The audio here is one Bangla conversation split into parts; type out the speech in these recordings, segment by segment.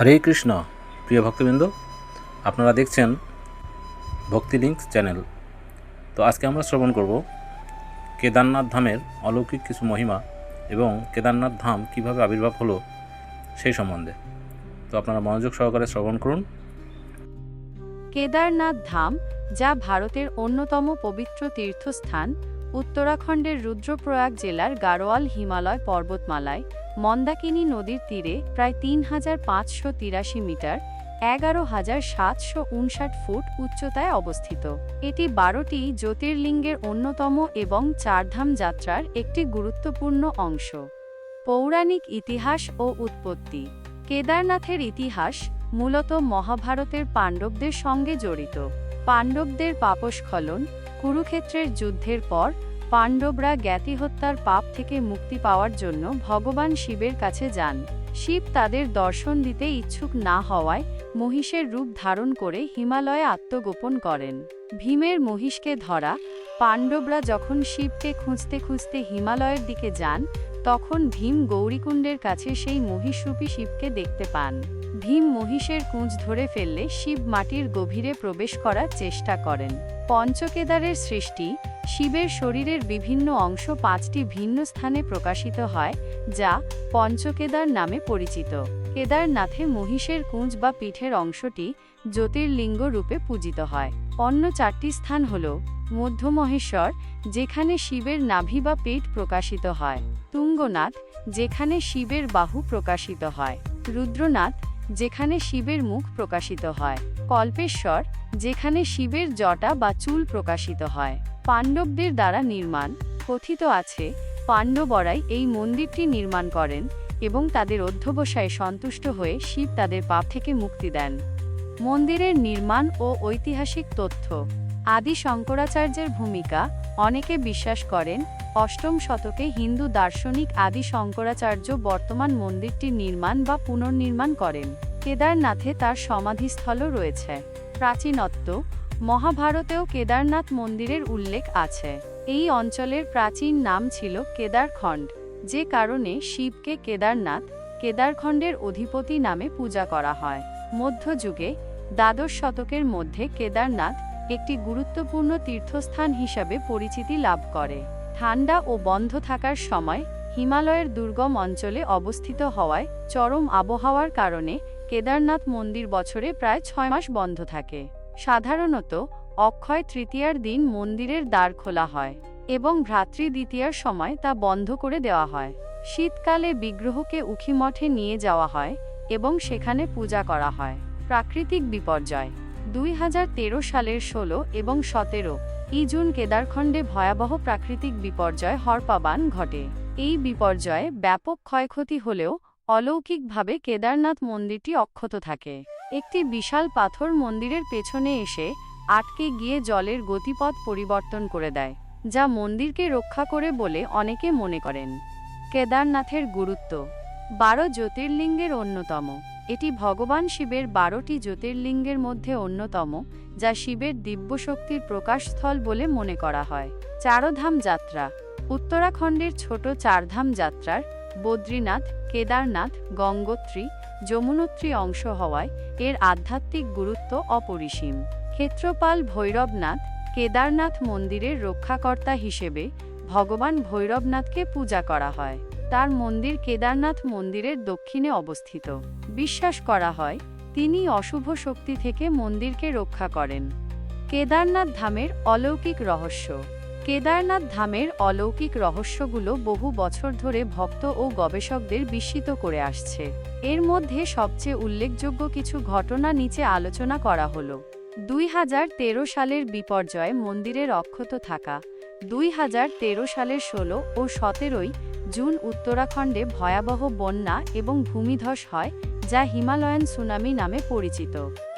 হরে কৃষ্ণ, প্রিয় ভক্তবৃন্দ, আপনারা দেখছেন ভক্তি লিঙ্কস চ্যানেল। তো আজকে আমরা শ্রবণ করব কেদারনাথ ধামের অলৌকিক কিছু মহিমা এবং কেদারনাথ ধাম কীভাবে আবির্ভাব হলো সেই সম্বন্ধে। তো আপনারা মনোযোগ সহকারে শ্রবণ করুন। কেদারনাথ ধাম, যা ভারতের অন্যতম পবিত্র তীর্থস্থান, উত্তরাখণ্ডের রুদ্রপ্রয়াগ জেলার গাড়োয়াল হিমালয় পর্বতমালায় মন্দাকিনী নদীর তীরে প্রায় তিন হাজার পাঁচশো তিরাশি মিটার, এগারো হাজার সাতশো উনষাট ফুট উচ্চতায় অবস্থিত। এটি বারোটি জ্যোতির্লিঙ্গের অন্যতম এবং চারধাম যাত্রার একটি গুরুত্বপূর্ণ অংশ। পৌরাণিক ইতিহাস ও উৎপত্তি। কেদারনাথের ইতিহাস মূলত মহাভারতের পাণ্ডবদের সঙ্গে জড়িত। পাণ্ডবদের পাপস্খলন, কুরুক্ষেত্রের যুদ্ধের পর পাণ্ডবরা জ্ঞাতি হত্যার পাপ থেকে মুক্তি পাওয়ার জন্য ভগবান শিবের কাছে যান। শিব তাদের দর্শন দিতে ইচ্ছুক না হওয়ায় মহিষের রূপ ধারণ করে হিমালয়ে আত্মগোপন করেন। ভীমের মহিষকে ধরা, পাণ্ডবরা যখন শিবকে খুঁজতে খুঁজতে হিমালয়ের দিকে যান, তখন ভীম গৌরীকুণ্ডের কাছে সেই মহিষরূপী শিবকে দেখতে পান। ভীম মহিষের কুঁজ ধরে ফেললে শিব মাটির গভীরে প্রবেশ করার চেষ্টা করেন। পঞ্চকেদারের সৃষ্টি শিবের শরীরের বিভিন্ন অংশ পাঁচটি ভিন্ন স্থানে প্রকাশিত হয়, যা পঞ্চকেদার নামে পরিচিত। কেদারনাথে মহিষের কুঁজ বা পিঠের অংশটি জ্যোতির্লিঙ্গ রূপে পূজিত হয়। অন্য চারটি স্থান হল মধ্যমহেশ্বর, যেখানে শিবের নাভি বা পেট প্রকাশিত হয়, তুঙ্গনাথ, যেখানে শিবের বাহু প্রকাশিত হয়, রুদ্রনাথ, যেখানে শিবের মুখ প্রকাশিত হয়। কল্পেশ্বর, যেখানে শিবের জটা বা চুল প্রকাশিত হয়, পাণ্ডবদের দ্বারা নির্মাণ, কথিত আছে, পাণ্ডবরাই এই মন্দিরটি নির্মাণ করেন এবং তাদের অধ্যবসায়ে সন্তুষ্ট হয়ে শিব তাদের পাপ থেকে মুক্তি দেন। মন্দিরের নির্মাণ ও ঐতিহাসিক তথ্য। আদি শঙ্করাচার্যের ভূমিকা, অনেকে বিশ্বাস করেন, অষ্টম শতকে হিন্দু দার্শনিক আদি শঙ্করাচার্য বর্তমান মন্দিরটির নির্মাণ বা পুনর্নির্মাণ করেন। কেদারনাথে তার সমাধিস্থলও রয়েছে। প্রাচীনত্ব, মহাভারতেও কেদারনাথ মন্দিরের উল্লেখ আছে। এই অঞ্চলের প্রাচীন নাম ছিল কেদারখণ্ড, যে কারণে শিবকে কেদারনাথ, কেদারখণ্ডের অধিপতি নামে পূজা করা হয়। মধ্যযুগে, দ্বাদশ শতকের মধ্যে কেদারনাথ একটি গুরুত্বপূর্ণ তীর্থস্থান হিসাবে পরিচিতি লাভ করে। ঠান্ডা ও বন্ধ থাকার সময় হিমালয়ের দুর্গম অঞ্চলে অবস্থিত হওয়ায় চরম আবহাওয়ার কারণে কেদারনাথ মন্দির বছরে প্রায় ছয় মাস বন্ধ থাকে। সাধারণত অক্ষয় তৃতীয়ার দিন মন্দিরের দ্বার খোলা হয় এবং ভ্রাতৃ দ্বিতীয়ার সময় তা বন্ধ করে দেওয়া হয়। শীতকালে বিগ্রহকে উখিমঠে নিয়ে যাওয়া হয় এবং সেখানে পূজা করা হয়। প্রাকৃতিক বিপর্যয়, দুই হাজার তেরো সালের ষোলো এবং সতেরো ই জুন কেদারখণ্ডে ভয়াবহ প্রাকৃতিক বিপর্যয় হরপাবান ঘটে। এই বিপর্যয়ে ব্যাপক ক্ষয়ক্ষতি হলেও অলৌকিকভাবে কেদারনাথ মন্দিরটি অক্ষত থাকে। একটি বিশাল পাথর মন্দিরের পেছনে এসে আটকে গিয়ে জলের গতিপথ পরিবর্তন করে দেয়, যা মন্দিরকে রক্ষা করে বলে অনেকে মনে করেন। কেদারনাথের গুরুত্ব। বারো জ্যোতির্লিঙ্গের অন্যতম। এটি ভগবান শিবের বারোটি জ্যোতির্লিঙ্গের মধ্যে অন্যতম, যা শিবের দিব্যশক্তির প্রকাশস্থল বলে মনে করা হয়। চারধাম যাত্রা। উত্তরাখণ্ডের ছোট চারধাম যাত্রার বদ্রীনাথ, কেদারনাথ, গঙ্গোত্রী, যমুনোত্রী অংশ হওয়ায় এর আধ্যাত্মিক গুরুত্ব অপরিসীম। ক্ষেত্রপাল ভৈরবনাথ কেদারনাথ মন্দিরের রক্ষাকর্তা হিসেবে ভগবান ভৈরবনাথকে পূজা করা হয়। তার মন্দির কেদারনাথ মন্দিরের দক্ষিণে অবস্থিত। বিশ্বাস করা হয়, তিনি অশুভ শক্তি থেকে মন্দিরকে রক্ষা করেন। কেদারনাথ ধামের অলৌকিক রহস্য কেদারনাথ ধামের অলৌকিক রহস্যগুলো বহু বছর ধরে ভক্ত ও গবেষকদের বিস্মিত করে আসছে। এর মধ্যে সবচেয়ে উল্লেখযোগ্য কিছু ঘটনা নিচে আলোচনা করা হলো। দুই সালের বিপর্যয় মন্দিরের অক্ষত থাকা, দুই হাজার তেরো সালের ষোলো ও সতেরোই জুন উত্তরাখণ্ডে ভয়াবহ বন্যা এবং ভূমিধস হয়, যা হিমালয়ান সুনামি নামে পরিচিত।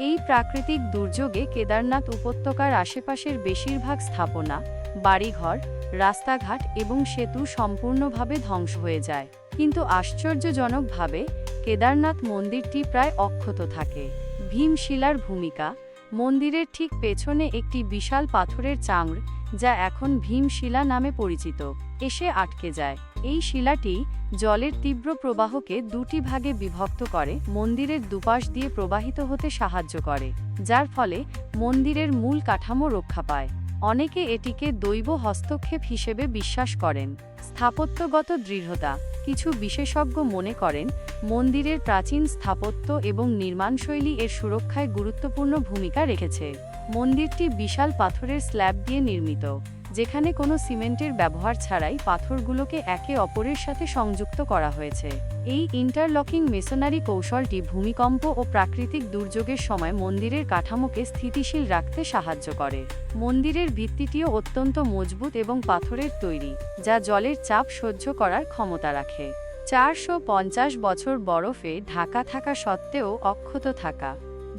এই প্রাকৃতিক দুর্যোগে কেদারনাথ উপত্যকার আশেপাশের বেশিরভাগ স্থাপনা বাড়িঘর, রাস্তাঘাট এবং সেতু সম্পূর্ণভাবে ধ্বংস হয়ে যায়। কিন্তু আশ্চর্যজনকভাবে, কেদারনাথ মন্দিরটি প্রায় অক্ষত থাকে। ভীমশিলার ভূমিকা, মন্দিরের ঠিক পেছনে একটি বিশাল পাথরের চাংড়, যা এখন ভীমশিলা নামে পরিচিত, এসে আটকে যায়। এই শিলাটি জলের তীব্র প্রবাহকে দুটি ভাগে বিভক্ত করে, মন্দিরের দুপাশ দিয়ে প্রবাহিত হতে সাহায্য করে, যার ফলে মন্দিরের মূল কাঠামো রক্ষা পায়। অনেকে এটিকে দৈব হস্তক্ষেপ হিসেবে বিশ্বাস করেন। স্থাপত্যগত দৃঢ়তা, কিছু বিশেষজ্ঞ মনে করেন, মন্দিরের প্রাচীন স্থাপত্য এবং নির্মাণশৈলী এর সুরক্ষায় গুরুত্বপূর্ণ ভূমিকা রেখেছে। মন্দিরটি বিশাল পাথরের স্ল্যাব দিয়ে নির্মিত। যেখানে কোনো সিমেন্টের ব্যবহার ছাড়াই পাথরগুলোকে একে অপরের সাথে সংযুক্ত করা হয়েছে। এই ইন্টারলকিং মেসোনারি কৌশলটি ভূমিকম্প ও প্রাকৃতিক দুর্যোগের সময় মন্দিরের কাঠামোকে স্থিতিশীল রাখতে সাহায্য করে। মন্দিরের ভিত্তিটিও অত্যন্ত মজবুত এবং পাথরের তৈরি, যা জলের চাপ সহ্য করার ক্ষমতা রাখে। চারশো পঞ্চাশ বছর বরফে ঢাকা থাকা সত্ত্বেও অক্ষত থাকা।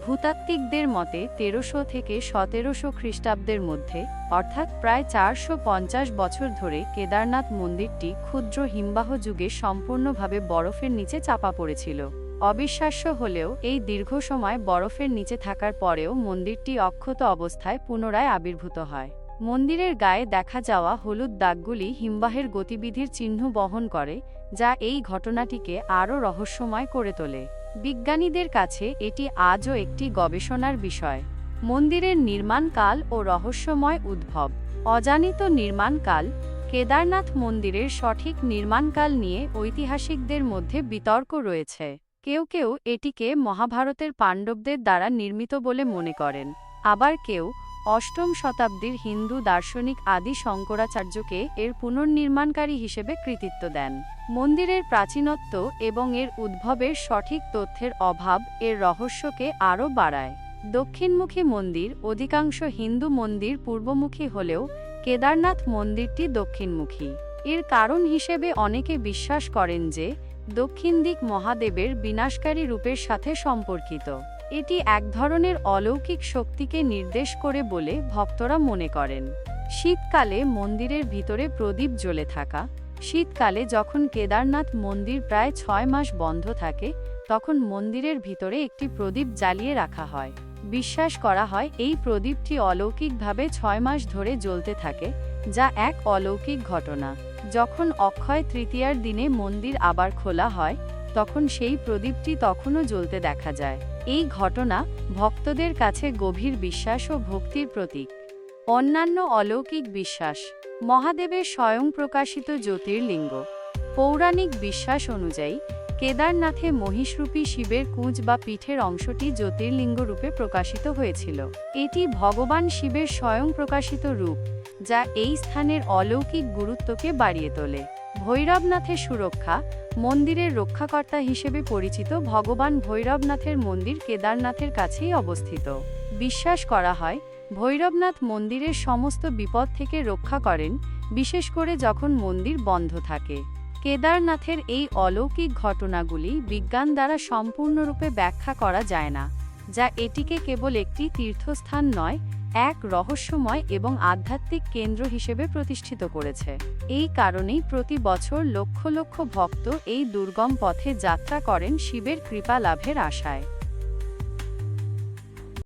ভূতাত্ত্বিকদের মতে তেরোশো থেকে সতেরোশো খ্রিস্টাব্দের মধ্যে, অর্থাৎ প্রায় চারশো পঞ্চাশ বছর ধরে কেদারনাথ মন্দিরটি ক্ষুদ্র হিমবাহ যুগে সম্পূর্ণভাবে বরফের নিচে চাপা পড়েছিল। অবিশ্বাস্য হলেও এই দীর্ঘ সময় বরফের নিচে থাকার পরেও মন্দিরটি অক্ষত অবস্থায় পুনরায় আবির্ভূত হয়। মন্দিরের গায়ে দেখা যাওয়া হলুদ দাগগুলি হিমবাহের গতিবিধির চিহ্ন বহন করে, যা এই ঘটনাটিকে আরও রহস্যময় করে তোলে। বিজ্ঞানীদের কাছে এটি আজও একটি গবেষণার বিষয়। মন্দিরের নির্মাণকাল ও রহস্যময় উদ্ভব। অজানিত নির্মাণকাল কেদারনাথ মন্দিরের সঠিক নির্মাণকাল নিয়ে ঐতিহাসিকদের মধ্যে বিতর্ক রয়েছে। কেউ কেউ এটিকে মহাভারতের পাণ্ডবদের দ্বারা নির্মিত বলে মনে করেন। আবার কেউ অষ্টম শতাব্দীর হিন্দু দার্শনিক আদি শঙ্করাচার্যকে এর পুনর্নির্মাণকারী হিসেবে কৃতিত্ব দেন। মন্দিরের প্রাচীনত্ব এবং এর উদ্ভবের সঠিক তথ্যের অভাব এর রহস্যকে আরও বাড়ায়। দক্ষিণমুখী মন্দির অধিকাংশ হিন্দু মন্দির পূর্বমুখী হলেও কেদারনাথ মন্দিরটি দক্ষিণমুখী। এর কারণ হিসেবে অনেকে বিশ্বাস করেন যে দক্ষিণ দিক মহাদেবের বিনাশকারী রূপের সাথে সম্পর্কিত। এটি এক ধরনের অলৌকিক শক্তিকে নির্দেশ করে বলে ভক্তরা মনে করেন। শীতকালে মন্দিরের ভিতরে প্রদীপ জ্বলে থাকা, শীতকালে যখন কেদারনাথ মন্দির প্রায় ছয় মাস বন্ধ থাকে, তখন মন্দিরের ভিতরে একটি প্রদীপ জ্বালিয়ে রাখা হয়। বিশ্বাস করা হয় এই প্রদীপটি অলৌকিকভাবে ছয় মাস ধরে জ্বলতে থাকে, যা এক অলৌকিক ঘটনা। যখন অক্ষয় তৃতীয়ার দিনে মন্দির আবার খোলা হয় তখন সেই প্রদীপটি তখনও জ্বলতে দেখা যায়। এই ঘটনা ভক্তদের কাছে গভীর বিশ্বাস ও ভক্তির প্রতীক। অন্যান্য অলৌকিক বিশ্বাস, মহাদেবের স্বয়ং প্রকাশিত জ্যোতির্লিঙ্গ। পৌরাণিক বিশ্বাস অনুযায়ী, কেদারনাথে মহিষরূপী শিবের কুঁজ বা পিঠের অংশটি জ্যোতির্লিঙ্গ রূপে প্রকাশিত হয়েছিল। এটি ভগবান শিবের স্বয়ং প্রকাশিত রূপ, যা এই স্থানের অলৌকিক গুরুত্বকে বাড়িয়ে তোলে। ভৈরবনাথের সুরক্ষা মন্দিরের রক্ষাকর্তা হিসেবে পরিচিত ভগবান ভৈরবনাথের মন্দির কেদারনাথের কাছেই অবস্থিত। বিশ্বাস করা হয়, ভৈরবনাথ মন্দিরের সমস্ত বিপদ থেকে রক্ষা করেন, বিশেষ করে যখন মন্দির বন্ধ থাকে। কেদারনাথের এই অলৌকিক ঘটনাগুলি বিজ্ঞান দ্বারা সম্পূর্ণরূপে ব্যাখ্যা করা যায় না, যা এটিকে কেবল একটি তীর্থস্থান নয় এক রহস্যময় এবং আধ্যাত্মিক কেন্দ্র হিসেবে প্রতিষ্ঠিত করেছে। এই কারণেই প্রতি বছর লক্ষ লক্ষ ভক্ত এই দুর্গম পথে যাত্রা করেন শিবের কৃপা লাভের আশায়।